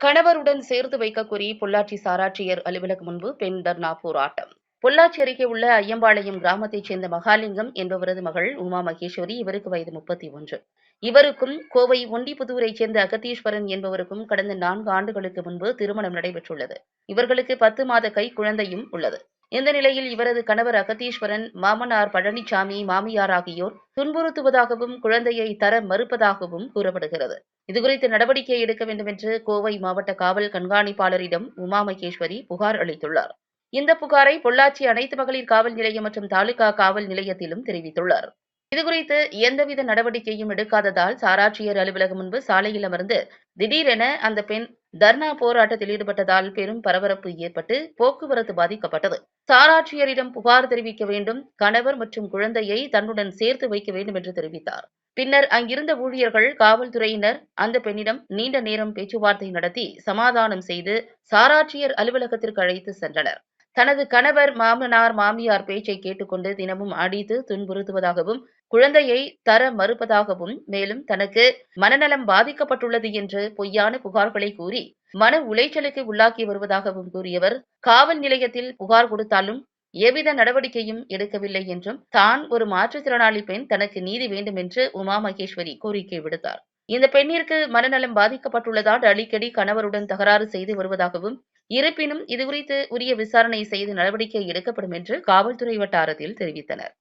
கணவருடன் சேர்த்து வைக்க கோரி பொள்ளாச்சி சாராட்சியர் அலுவலகம் முன்பு பெண் தர்ணா போராட்டம். பொள்ளாச்சி அருகே உள்ள ஐயம்பாளையம் கிராமத்தைச் சேர்ந்த மகாலிங்கம் என்பவரது மகள் உமா மகேஸ்வரி இவருக்கு வயது முப்பத்தி ஒன்று இவருக்கும் கோவை ஒண்டிபுதூரைச் சேர்ந்த அகத்தீஸ்வரன் என்பவருக்கும் கடந்த நான்கு ஆண்டுகளுக்கு முன்பு திருமணம் நடைபெற்றுள்ளது. இவர்களுக்கு பத்து மாத கை குழந்தையும் உள்ளது. இந்த நிலையில் இவரது கணவர் அகத்தீஸ்வரன் மாமனார் பழனிசாமி மாமியார் ஆகியோர் துன்புறுத்துவதாகவும் குழந்தையை தர மறுப்பதாகவும் கூறப்படுகிறது. இதுகுறித்து நடவடிக்கை எடுக்க வேண்டும் என்று கோவை மாவட்ட காவல் கண்காணிப்பாளரிடம் உமா மகேஸ்வரி புகார் அளித்துள்ளார். இந்த புகாரை பொள்ளாச்சி அனைத்து மகளிர் காவல் நிலையம் மற்றும் தாலுகா காவல் நிலையத்திலும் தெரிவித்துள்ளார். இதுகுறித்து எந்தவித நடவடிக்கையும் எடுக்காததால் சாராட்சியர் அலுவலகம் முன்பு சாலையில் அமர்ந்து திடீரென அந்த பெண் தர்ணா போராட்டத்தில் ஈடுபட்டதால் பெரும் பரபரப்பு ஏற்பட்டு போக்குவரத்து பாதிக்கப்பட்டது. சாராட்சியரிடம் புகார் தெரிவிக்க வேண்டும் கணவர் மற்றும் குழந்தையை தன்னுடன் சேர்த்து வைக்க வேண்டும் என்று தெரிவித்தார். பின்னர் அங்கிருந்த ஊழியர்கள் காவல்துறையினர் அந்த பெண்ணிடம் நீண்ட நேரம் பேச்சுவார்த்தை நடத்தி சமாதானம் செய்து சாராட்சியர் அலுவலகத்திற்கு அழைத்து சென்றனர். தனது கணவர் மாமனார் மாமியார் பேச்சை கேட்டுக்கொண்டு தினமும் அடித்து துன்புறுத்துவதாகவும் குழந்தையை தர மறுப்பதாகவும் மேலும் தனக்கு மனநலம் பாதிக்கப்பட்டுள்ளது என்று பொய்யான புகார்களை கூறி மன உளைச்சலுக்கு உள்ளாக்கி வருவதாகவும் கூறியவர் காவல் நிலையத்தில் புகார் கொடுத்தாலும் எவ்வித நடவடிக்கையும் எடுக்கவில்லை என்றும் தான் ஒரு மாற்றுத்திறனாளி பெண் தனக்கு நீதி வேண்டும் என்று உமா மகேஸ்வரி கோரிக்கை விடுத்தார். இந்த பெண்ணிற்கு மனநலம் பாதிக்கப்பட்டுள்ளதால் அடிக்கடி கணவருடன் தகராறு செய்து வருவதாகவும் இருப்பினும் இதுகுறித்து உரிய விசாரணை செய்து நடவடிக்கை எடுக்கப்படும் என்று காவல்துறை வட்டாரத்தில் தெரிவித்தனர்.